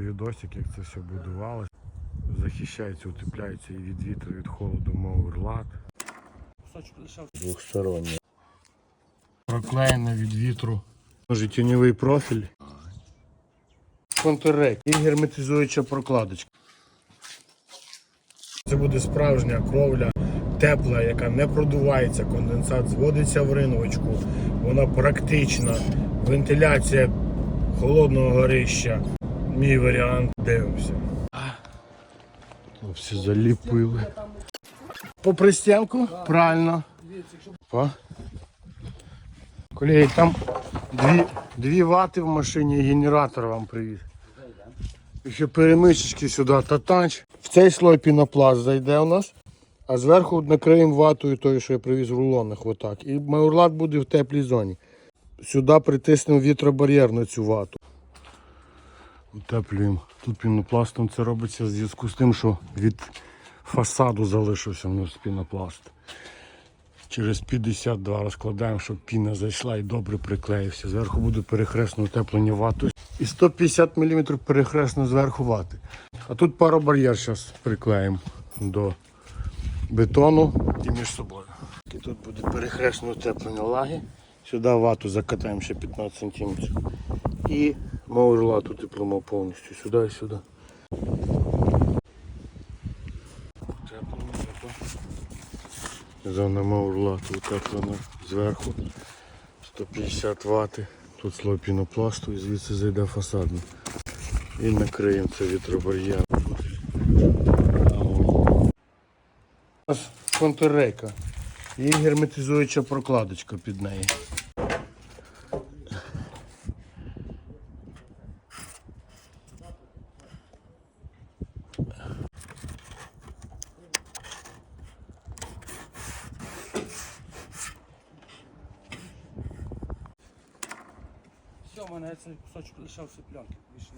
Відосик, як це все будувалось. Захищається, утепляється і від вітру, від холоду. Кусочок лишався. Двохсторонній. Проклеєна від вітру. Життєвий профіль. Контррек і герметизуюча прокладочка. Це буде справжня кровля, тепла, яка не продувається. Конденсат зводиться в риночку. Вона практична. Вентиляція холодного горища. Мій варіант. Дивимося. Хлопці заліпили. По пристінку? Правильно. Па. Колеги, там дві, дві вати в машині і генератор вам привіз. І ще перемичечки сюди, татанч. В цей слой пінопласт зайде у нас, а зверху накриємо ватою тою, що я привіз в рулонах. Отак. І маурлат буде в теплій зоні. Сюди притиснемо вітробар'єр на цю вату. Утеплюємо. Тут пінопластом це робиться в зв'язку з тим, що від фасаду залишився в нас пінопласт. Через 52 розкладаємо, щоб піна зайшла і добре приклеївся. Зверху буде перехресне утеплення вату. І 150 мм перехресно зверху вати. А тут паробар'єр зараз приклеїмо до бетону і між собою. І тут буде перехресне утеплення лаги. Сюди вату закатаємо ще 15 см. І маурлат утеплимо повністю сюди і сюди. Зона маурлату утеплена зверху. 150 Вт. Тут слой пінопласту і звідси зайде фасадно. І накриємо це вітробар'єр. У нас контррейка і герметизуюча прокладочка під неї. Все, в мене цей кусочок лишався пленки. Більше.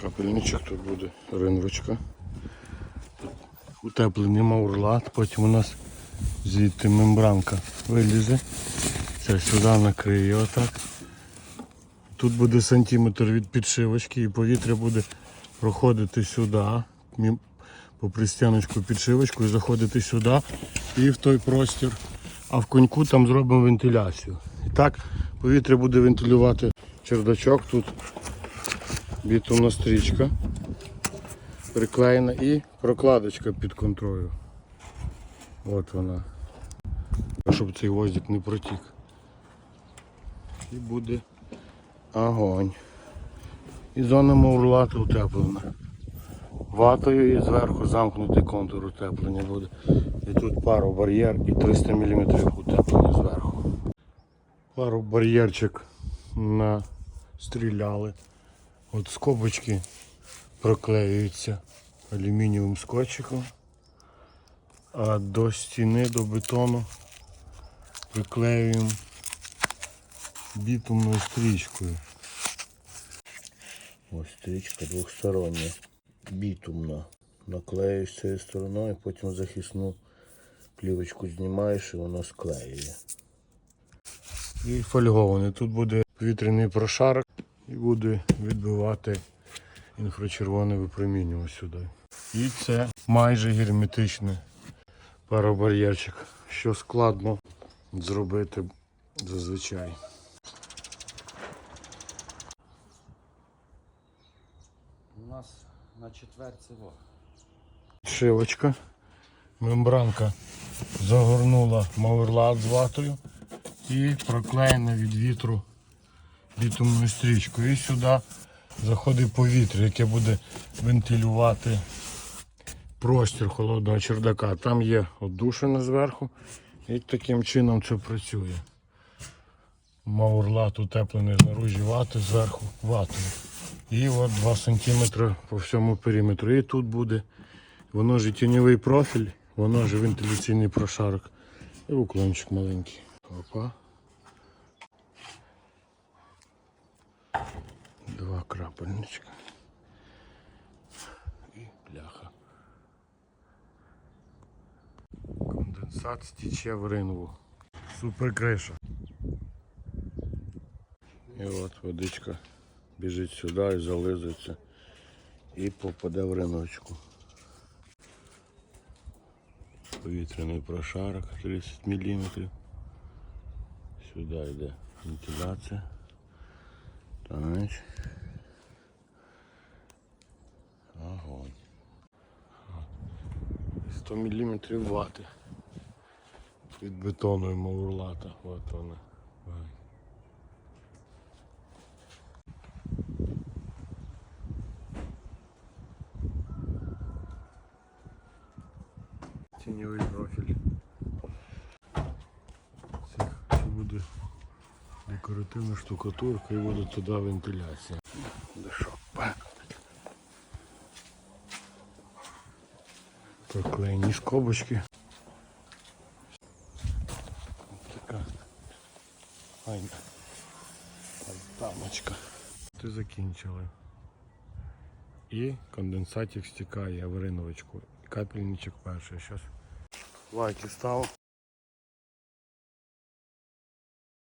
Капельничок тут буде ринвочка. Утеплений маурлат, потім у нас звідти мембранка вилізе. Це сюди накриє отак. Тут буде сантиметр від підшивочки і повітря буде проходити сюди, по пристяночку підшивочку і заходити сюди і в той простір. А в коньку там зробимо вентиляцію. І так повітря буде вентилювати чердачок тут бітумна стрічка приклеєна і прокладочка під контролю. От вона. Щоб цей воздух не протік. І буде огонь. І зона маурлата утеплена. Ватою і зверху замкнутий контур утеплення буде. І тут пару бар'єр і 300 мм утеплення зверху. Пару бар'єрчик настріляли. От скобочки проклеюються алюмінієвим скотчиком, а до стіни, до бетону приклеюємо бітумною стрічкою. Ось стрічка двохстороння, бітумна. Наклеюєш цією стороною, потім захисну плівочку знімаєш і воно склеює. І фольгований. Тут буде повітряний прошарок і буде відбивати інфрачервоне випромінювання сюди. І це майже герметичний паробар'єрчик, що складно зробити зазвичай. Нас на четверці во. Шивочка, мембранка загорнула мауерлат з ватою і проклеєна від вітру бітумною стрічкою. І сюди заходить повітря, яке буде вентилювати простір холодного чердака. Там є отдушина зверху і таким чином це працює. Маурлат утеплений знаружі вати, зверху ватою. І от 2 см по всьому периметру. І тут буде Воно ж тіньовий профіль, воно ж вентиляційний прошарок. І уклончик маленький. Опа. Два. Крапельничка. І пляха. Конденсат стіче в ринву. Супер криша. І от водичка біжить сюди і зализується і попаде в риночку. Повітряний прошарок 30 мм. Сюди йде вентиляція. Так. Огонь. 100 мм вати. Від бетону і маурлата. От вона. Тіньовий профіль. Це, це буде декоративна штукатурка і буде туди вентиляція. Дешопа. Проклеєні скобочки. Така файна дамочка. Ти закінчили. І конденсатик стікає в риновочку. Капельничок перший. сейчас. лайки став.